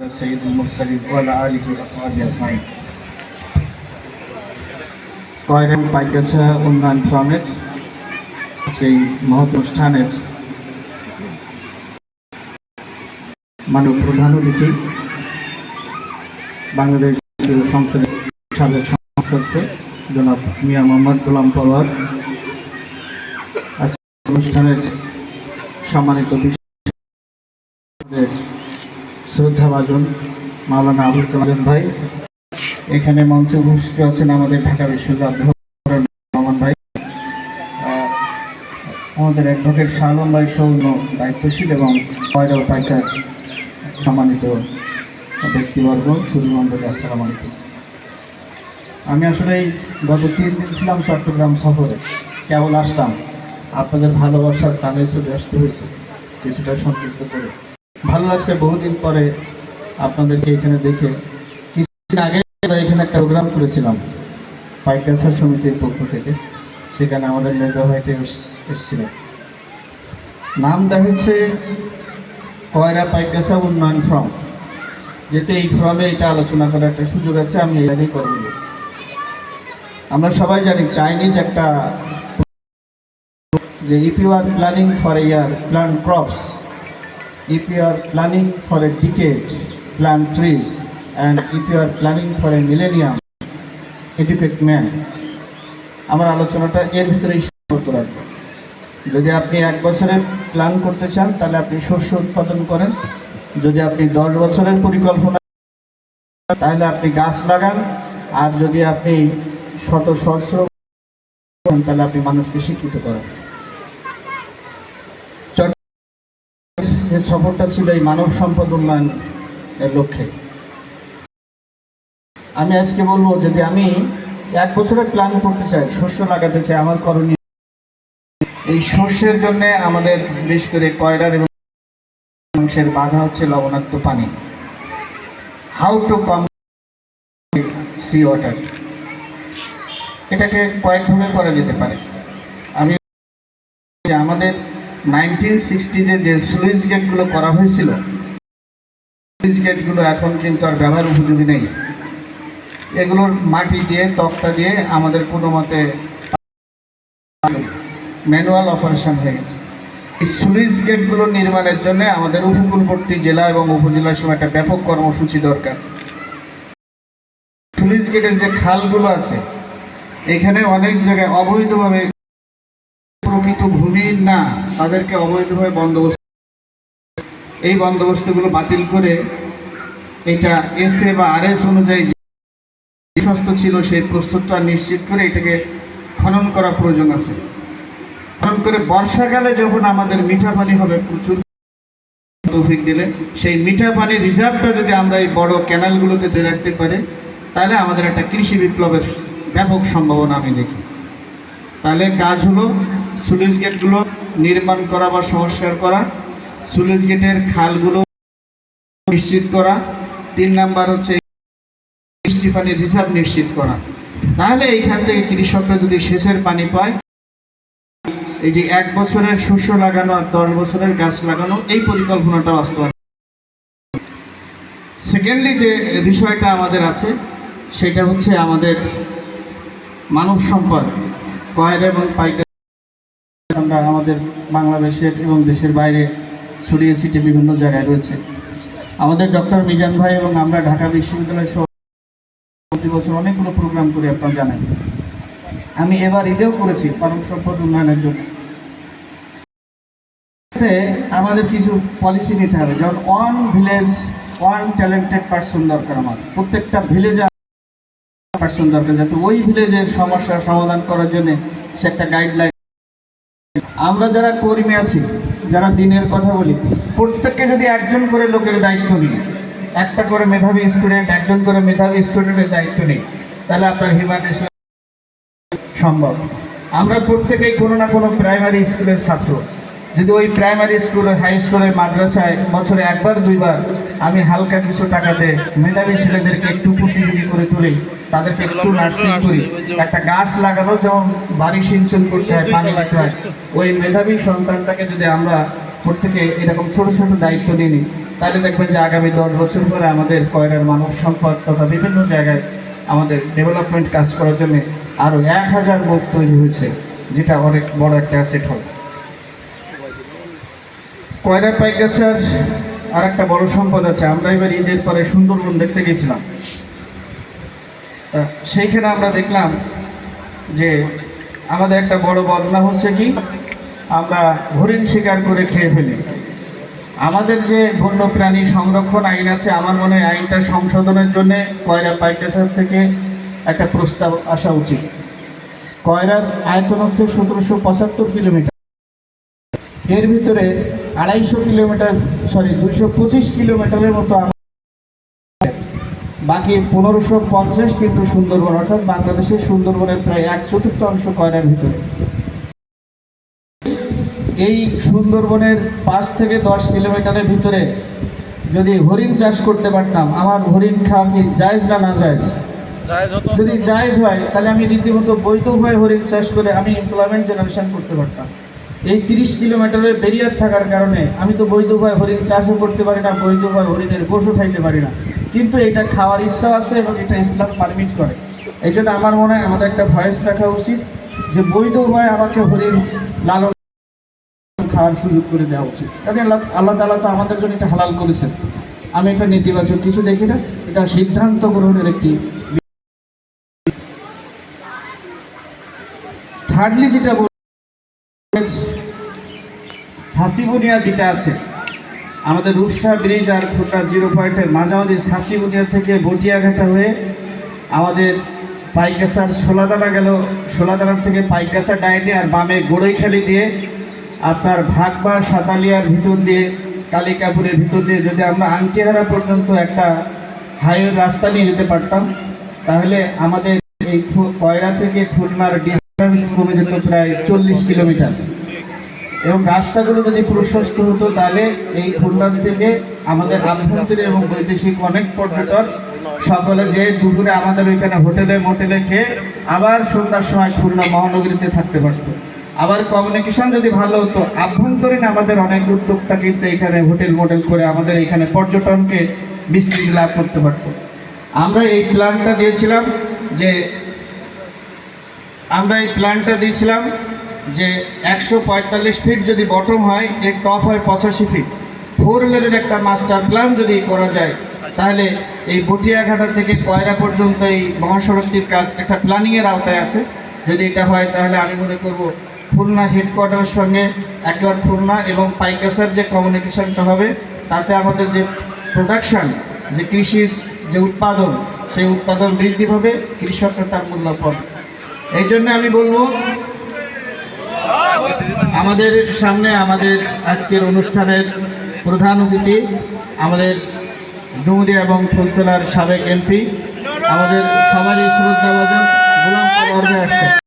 سيد المرسلين وعلى آله وأصحابه أجمعين কয়রেন পাইকাছা উন্নয়ন ফ্রমের সেই মহৎ অনুষ্ঠানের মানব প্রধান অতিথি বাংলাদেশ জাতীয় সংসদের সাবেক সদস্য জনাব মিয়া মোহাম্মদ গোলাম পরোয়ার আজকের অনুষ্ঠানের সম্মানিত বিশেষ আমাদের শ্রদ্ধাভাজন মাওলানা আবুল কালাম ভাই। এখানে মঞ্চে উপস্থিত আছেন আমাদের ঢাকা বিশ্ববিদ্যালয় রহমান ভাই। আমাদের অ্যাডভোকেট শালম ভাই সৌন্য দায়িত্বশীল এবং কয়রা পাইকার সম্মানিত ব্যক্তিবর্গ সুধীমণ্ডলী আসসালাম আলাইকুম। আমি আসলে গত তিন দিন ছিলাম চট্টগ্রাম সফরে। কেবল আসলাম আপনাদের ভালোবাসার টানে চলে আসতে হয়েছে, কিছুটা সংক্ষিপ্ত করে। ভালো লাগছে, বহুদিন পরে আপনাদেরকে এখানে দেখে। কিছুদিন আগে এখানে একটা প্রোগ্রাম করেছিলাম পাইকাসা সমিতির পক্ষ থেকে। সেখানে আমাদের মেজা ভাইতে এসেছিলেন। নামটা হচ্ছে কয়রা পাইকাসা উন্নয়ন ফ্রম যেহেতু এই ফ্রমে এটা আলোচনা করার একটা সুযোগ আছে, আমি এই আগেই করব আমরা সবাই জানি চাইনিজ একটা যে if you are planning for year plan crops if you are planning for a decade, plant trees, and if you are planning for a millennium, educate man. আমার আলোচনাটা এর ভিতরেই সীমাবদ্ধ রাখব। যদি আপনি এক বছরের প্ল্যান করতে চান তাহলে আপনি শস্য উৎপাদন করেন। যদি আপনি দশ বছরের পরিকল্পনা তাহলে আপনি গাছ লাগান। আর যদি আপনি শত সহস্র তাহলে আপনি মানুষকে শিক্ষিত করেন। যে সফরটা ছিল এই মানব সম্পদ উন্নয়ন লক্ষ্যে। আমি আজকে বলব, যদি আমি এক বছরের প্ল্যান করতে চাই, শস্য লাগাতে চাই, আমার করণীয় এই শস্যের জন্য আমাদের বিশেষ করে কয়রার এবং অংশের বাধা হচ্ছে লবণাক্ত পানি। How to come sea water এটাকে কয়েকভাবে করা যেতে পারে। আমি আমাদের নাইনটিন সিক্সটিজে যে স্লুইস গেটগুলো করা হয়েছিল স্লুইস গেটগুলো এখন কিন্তু আর ব্যবহার উপযোগী নেই। এগুলোর মাটি দিয়ে, তক্তা দিয়ে আমাদের কোনো মতে ম্যানুয়াল অপারেশন হয়ে গেছে। এই স্লুইস গেটগুলো নির্মাণের জন্য আমাদের উপকূলবর্তী জেলা এবং উপজেলার সময় একটা ব্যাপক কর্মসূচি দরকার। স্লুইস গেটের যে খালগুলো আছে, এখানে অনেক জায়গায় অবৈধভাবে প্রকৃত ভূমির না, তাদেরকে অবৈধভাবে বন্দোবস্ত এই বন্দোবস্তগুলো বাতিল করে এটা এস এ বা আর এস অনুযায়ী বিশ্বস্ত ছিল সেই প্রস্তুতটা নিশ্চিত করে এটাকে খনন করা প্রয়োজন আছে। খনন করে বর্ষাকালে যখন আমাদের মিঠা পানি হবে, প্রচুর তৌফিক দিলে, সেই মিঠা পানির রিজার্ভটা যদি আমরা এই বড় ক্যানালগুলোতে রাখতে পারি, তাহলে আমাদের একটা কৃষি বিপ্লবের ব্যাপক সম্ভাবনা আমি দেখি। তাহলে কাজ হলো সুলুজ গেটগুলো নির্মাণ করা বা সংস্কার করা সুলুজ গেটের খালগুলো নিশ্চিত করা, তিন নাম্বার হচ্ছে বৃষ্টি পানির রিজার্ভ নিশ্চিত করা। তাহলে এইখান থেকে কৃষকরা যদি সেচের পানি পায়, এই যে এক বছরের শস্য লাগানো আর দশ বছরের গাছ লাগানো, এই পরিকল্পনাটা বাস্তবায়ন সেকেন্ডলি যে বিষয়টা আমাদের আছে, সেটা হচ্ছে আমাদের মানব সম্পদ কয়ের এবং পাইকার আমরা আমাদের বাংলাদেশের এবং দেশের বাইরে ছড়িয়ে ছিটে বিভিন্ন জায়গায় রয়েছে। আমাদের ডক্টর মিজান ভাই এবং আমরা ঢাকা বিশ্ববিদ্যালয় সহ প্রতি বছর অনেকগুলো প্রোগ্রাম করি আপনারা জানেন। আমি এবার ঈদেও করেছি মানব সম্পদ উন্নয়নের জন্য। আমাদের কিছু পলিসি নিতে হবে। যেমন one village one talented person দরকার আমার। প্রত্যেকটা ভিলেজে পার্সন দরকার। যাতে ওই ভিলেজের সমস্যার সমাধান করার জন্য সে একটা গাইডলাইন আমরা যারা কর্মী আছি, যারা দিনের কথা বলি, প্রত্যেককে যদি একজন করে লোকের দায়িত্ব নিই, একটা করে মেধাবী স্টুডেন্ট একজন করে মেধাবী স্টুডেন্টের দায়িত্ব নিই, তাহলে আপনার হিউম্যান সম্ভব। আমরা প্রত্যেকেই কোনো না কোনো প্রাইমারি স্কুলের ছাত্র। যদি ওই প্রাইমারি স্কুলে হাই স্কুলের মাদ্রাসায় বছরে একবার, দুইবার আমি হালকা কিছু টাকাতে মেধাবী ছেলেদেরকে একটু প্রতিযোগী করে তুলি, তাদেরকে একটু নার্সিং করি। একটা গাছ লাগানো, যেমন বাড়ি সিঞ্চন করতে হয়, পানি দিতে হয়, ওই মেধাবী সন্তানটাকে যদি আমরা প্রত্যেকে এরকম ছোট ছোট দায়িত্ব নিয়ে নিই, তাহলে দেখবেন যে আগামী দশ বছর পরে আমাদের কয়রার মানব সম্পদ তথা বিভিন্ন জায়গায় আমাদের ডেভেলপমেন্ট কাজ করার জন্য আরও এক হাজার মুখ তৈরি হয়েছে, যেটা অনেক বড় একটা অ্যাসেট হবে। কয়রার পাইকাছার আর একটা বড় সম্পদ আছে? আমরা এবার ঈদের পরে সুন্দরবন দেখতে গেছিলাম। তা সেইখানে আমরা দেখলাম যে আমাদের একটা বড় বদনা হচ্ছে কি? আমরা হরিণ শিকার করে খেয়ে ফেলি। আমাদের যে বন্যপ্রাণী সংরক্ষণ আইন আছে, আমার মনে হয় আইনটা সংশোধনের জন্য কয়রা পাইকাছার থেকে একটা প্রস্তাব আসা উচিত। কয়রার আয়তন হচ্ছে সতেরোশো পঁচাত্তর কিলোমিটার। এর ভিতরে আড়াইশো কিলোমিটার সরি দুইশো পঁচিশ কিলোমিটারের মতো বাকি পনেরোশো পঞ্চাশ কিন্তু সুন্দরবন অর্থাৎ বাংলাদেশের সুন্দরবনের প্রায় এক চতুর্থাংশ কয়রার ভিতরে। এই সুন্দরবনের পাঁচ থেকে দশ কিলোমিটারের ভিতরে যদি হরিণ চাষ করতে পারতাম আমার হরিণ খাওয়া কি জায়জ না না জায়জ? যদি জায়জ হয় তাহলে আমি রীতিমতো বৈধ উপায় হরিণ চাষ করে আমি এমপ্লয়মেন্ট জেনারেশন করতে পারতাম। এই তিরিশ কিলোমিটারের বেরিয়ার থাকার কারণে আমি তো বৈধ উপায় হরিণ চাষও করতে পারি না, বৈধ উপায় হরিণের গোশও খাইতে পারি না। কিন্তু এটা খাওয়ার ইচ্ছা আছে এবং এটা ইসলাম পারমিট করে। এই জন্য আমার মনে হয় আমাদের একটা ভয়েস রাখা উচিত যে বৈধ উপায় আমাকে হরিণ লালন খাওয়ার সুযোগ করে দেওয়া উচিত। কারণ আল্লাহ আল্লাহ তালা তো আমাদের জন্য এটা হালাল করেছেন। আমি এটা নেতিবাচক কিছু দেখি না, এটা সিদ্ধান্ত গ্রহণের একটি থার্ডলি যেটা সাসিবুনিয়া যেটা আছে, আমাদের রূপসা ব্রিজ আর খুলনা জিরো পয়েন্টের মাঝামাঝি সাসিবুনিয়া থেকে বটিয়াঘাটা হয়ে আমাদের পাইকাসার সোলাদানা গেল। সোলাদানার থেকে পাইকাসা ডাইনে আর বামে গোড়ইখালি দিয়ে আপনার ভাগবা সাতালিয়ার ভিতর দিয়ে, কালিকাপুরের ভিতর দিয়ে যদি আমরা আংটিহারা পর্যন্ত একটা হাইওয়ে রাস্তা নিয়ে যেতে পারতাম, তাহলে আমাদের এই কয়রা থেকে খুলনার ডিস্টেন্স কমে যেত প্রায় চল্লিশ কিলোমিটার। এবং রাস্তাগুলো যদি প্রশস্ত হতো, তাহলে এই খুলনা থেকে আমাদের আভ্যন্তরীণ এবং বৈদেশিক অনেক পর্যটক সকলে যে দুপুরে আমাদের ওইখানে হোটেলে, মোটেলে খেয়ে আবার সন্ধ্যার সময় খুলনা মহানগরীতে থাকতে পারতো। আবার কমিউনিকেশন যদি ভালো হতো, আভ্যন্তরীণ আমাদের অনেক উদ্যোক্তা কিন্তু এখানে হোটেল মোটেল করে আমাদের এখানে পর্যটনকে বিস্তৃতি লাভ করতে পারতো। আমরা এই প্ল্যানটা দিয়েছিলাম যে আমরা এই প্ল্যানটা দিয়েছিলাম যে একশো পঁয়তাল্লিশ ফিট যদি বটম হয়, এর টপ হয় পঁচাশি ফিট ফোর লেনের একটা মাস্টার প্ল্যান যদি করা যায়, তাহলে এই বটিয়াঘাটা থেকে কয়রা পর্যন্ত এই মহাসড়কটির কাজ একটা প্ল্যানিংয়ের আওতায় আছে। যদি এটা হয়, তাহলে আমি মনে করব খুলনা হেডকোয়ার্টারের সঙ্গে একবার খুলনা এবং পাইকাসার যে কমিউনিকেশনটা হবে, তাতে আমাদের যে প্রোডাকশন যে কৃষি যে উৎপাদন, সেই উৎপাদন বৃদ্ধি পাবে, কৃষকরা তার মূল্য পাবে এই জন্য আমি বলব আমাদের সামনে আমাদের আজকের অনুষ্ঠানের প্রধান অতিথি আমাদের ডুমুরিয়া এবং ফুলতলার সাবেক এমপি, আমাদের সবারই শ্রদ্ধা গোলাম আসছে